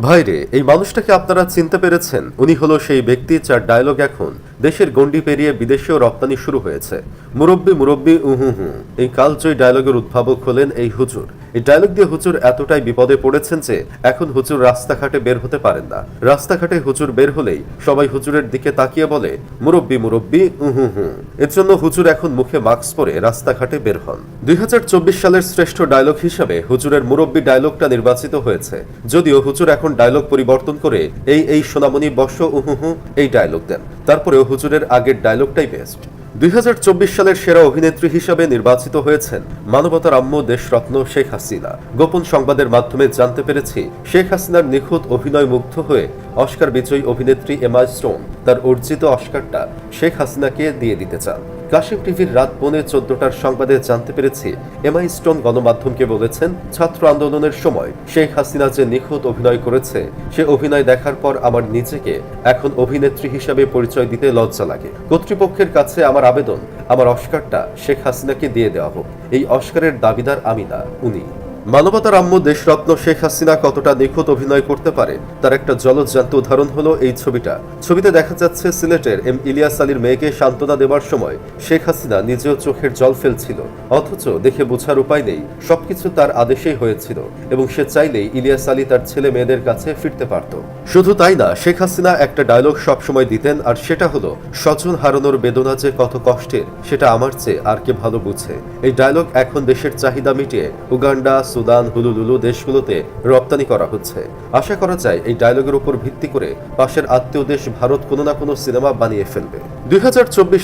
ভাইরে এই মানুষটাকে আপনারা চিনতে পেরেছেন। উনি হলো সেই ব্যক্তি যার ডায়লগ এখন দেশের গণ্ডি পেরিয়ে বিদেশেও রপ্তানি শুরু হয়েছে। মুরব্বী মুরব্বী, উহু, হু। এই কালজয়ী ডায়লগের উদ্ভাবক হলেন এই হুজুর। এই ডায়লগ দিয়ে হুজুর এতটাই বিপদে পড়েছেন যে এখন হুজুর রাস্তাঘাটে বের হতে পারেন না। রাস্তাঘাটে হুজুর বের হলেই সবাই হুজুরের দিকে তাকিয়ে বলে, মুরব্বি মুরব্বি, উহু হু এর জন্য হুজুর এখন মুখে মাস্ক পরে রাস্তাঘাটে বের হন। দুই হাজার চব্বিশ সালের শ্রেষ্ঠ ডায়লগ হিসাবে হুজুরের মুরব্বি ডায়লগটা নির্বাচিত হয়েছে। যদিও হুজুর এখন ডায়লগ পরিবর্তন করে এই এই সোনামণি, বর্ষ উহুহু এই ডায়লগ দেন। তারপরেও হুজুরের আগের ডায়লগটাই বেস্ট দুই হাজার চব্বিশ সালের সেরা অভিনেত্রী হিসাবে নির্বাচিত হয়েছেন মানবতার আম্মু দেশরত্ন শেখ হাসিনা। গোপন সংবাদের মাধ্যমে জানতে পেরেছি, শেখ হাসিনার নিখুঁত অভিনয় মুগ্ধ হয়ে অস্কার বিজয়ী অভিনেত্রী এমা স্টোন তার অর্জিত অস্কারটা শেখ হাসিনাকে দিয়ে দিতে চান। কাশিম টিভির রাত পৌনে চোদ্দটার সংবাদে জানতে পেরেছি, এমআই স্টোন গণমাধ্যমকে বলেছেন, ছাত্র আন্দোলনের সময় শেখ হাসিনা যে নিখুঁত অভিনয় করেছে, সে অভিনয় দেখার পর আমার নিজেকে এখন অভিনেত্রী হিসাবে পরিচয় দিতে লজ্জা লাগে। কর্তৃপক্ষের কাছে আমার আবেদন, আমার অস্কারটা শেখ হাসিনাকে দিয়ে দেওয়া হোক। এই অস্কারের দাবিদার আমি না, উনি। মানবতার আম্মু দেশরত্ন শেখ হাসিনা কতটা নিখুঁত অভিনয় করতে পারে, তার একটা জলজ্জান্ত উদাহরণ হলো এই ছবিটা। ছবিতে দেখা যাচ্ছে সিলেটের এম ইলিয়াস আলীর মেয়েকে সান্ত্বনা দেওয়ার সময় শেখ হাসিনা নিজেও চোখের জল ফেলছিল, অথচ দেখে বোঝার উপায় নেই, সবকিছু তার আদেশেই হয়েছিল এবং সে চাইলেই ইলিয়াস আলী তার ছেলে মেয়েদের কাছে ফিরতে পারত। শুধু তাই না, শেখ হাসিনা একটা ডায়লগ সবসময় দিতেন আর সেটা হলো স্বজন হারানোর বেদনা যে কত কষ্টের, সেটা আমার চেয়ে আর কে ভালো বুঝে। এই ডায়লগ এখন দেশের চাহিদা মিটিয়ে উগান্ডা সুদান, হুলুলুলু দেশগুলোতে রপ্তানি করা হচ্ছে। আশা করা যায় এই ডায়লগের উপর ভিত্তি করে পাশের আত্মীয় দেশ ভারত কোনো না কোনো সিনেমা বানিয়ে ফেলবে। দুই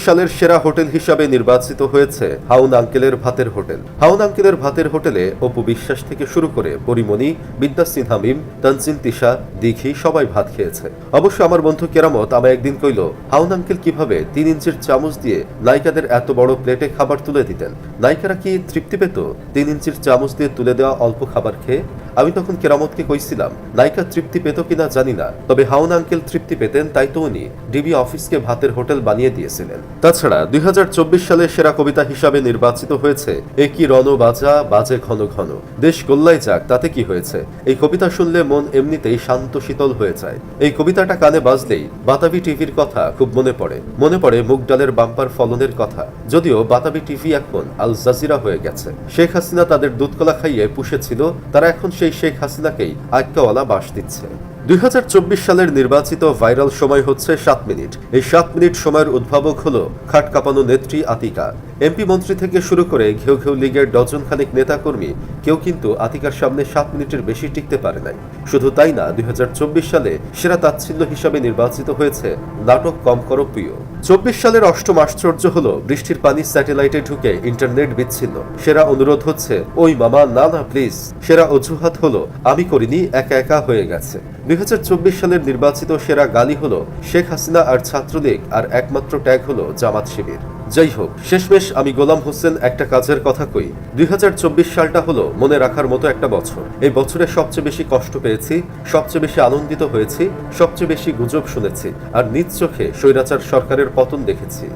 সালের সেরা হোটেল হিসাবে নির্বাচিত হয়েছে হাউন আঙ্কেলের ভাতের হোটেল। হাউন আঙ্কেলের ভাতের হোটেলে অপু বিশ্বাস থেকে শুরু করে পরিমণি, বিদ্যা সিনহা মিম, তানজিন তিশা, দিঘি সবাই ভাত খেয়েছে। অবশ্য আমার বন্ধু কেরামত আমায় একদিন কইল, হাউন আঙ্কেল কীভাবে তিন ইঞ্চির চামচ দিয়ে নায়িকাদের এত বড় প্লেটে খাবার তুলে দিতেন? নায়িকারা কি তৃপ্তি পেত তিন ইঞ্চির চামচ দিয়ে তুলে দেওয়া অল্প খাবার খেয়ে? আমি তখন কেরামতকে কইছিলাম, নায়িকা তৃপ্তি পেত কিনা জানি না, তবে হাউন আঙ্কেল তৃপ্তি পেতেন তাই তো উনি ডিবি অফিসকে ভাতের হোটেল বানিয়ে দিয়েছিলেন। তাছাড়া দুই সালে সেরা কবিতা হিসাবে নির্বাচিত হয়েছে একই রণ বাজা, বাজে ঘন ঘন। দেশ গোল্লাই যাক, তাতে কি হয়েছে? এই কবিতা শুনলে মন এমনিতেই শান্ত শীতল হয়ে যায়। এই কবিতাটা কানে বাজলেই বাতাবি টিভির কথা খুব মনে পড়ে। মনে পড়ে মুগ ডালের বাম্পার ফলনের কথা। যদিও বাতাবি টিভি এখন আল জাজিরা হয়ে গেছে। শেখ হাসিনা তাদের দুধকলা খাইয়ে পুষেছিল, তারা এখন সেই শেখ হাসিনাকেই আজ্ঞাওয়ালা বাস দিচ্ছে। দুই সালের নির্বাচিত ভাইরাল সময় হচ্ছে সাত মিনিট। এই সাত মিনিট সময়ের উদ্ভাবক হল খাট কাঁপানো নেত্রী আতিকা। এমপি মন্ত্রী থেকে শুরু করে ঘেউ ঘেউ লীগের ডজন খানিক নেতাকর্মী কেউ কিন্তু আতিকার সামনে সাত মিনিটের বেশি টিকতে পারে নাই। শুধু তাই না, দুই হাজার চব্বিশ সালে সেরা তাচ্ছিল্য হিসাবে নির্বাচিত হয়েছে নাটক কম করো প্রিয়। চব্বিশ সালের অষ্টম আশ্চর্য হলো, বৃষ্টির পানি স্যাটেলাইটে ঢুকে ইন্টারনেট বিচ্ছিন্ন। সেরা অনুরোধ হচ্ছে, ওই মামা, না না, প্লিজ। সেরা অজুহাত হলো, আমি করিনি, একা একা হয়ে গেছে। দুই হাজার চব্বিশ সালের নির্বাচিত সেরা গালি হলো, শেখ হাসিনা আর ছাত্রলীগ, আর একমাত্র ট্যাগ হলো জামাত শিবির। যাই হোক, শেষমেশ আমি গোলাম হোসেন একটা কাজের কথা কই। দুই হাজার চব্বিশ সালটা হলো মনে রাখার মতো একটা বছর। এই বছরে সবচেয়ে বেশি কষ্ট পেয়েছি, সবচেয়ে বেশি আনন্দিত হয়েছি, সবচেয়ে বেশি গুজব শুনেছি, আর নিজ চোখে স্বৈরাচার সরকারের পতন দেখেছি।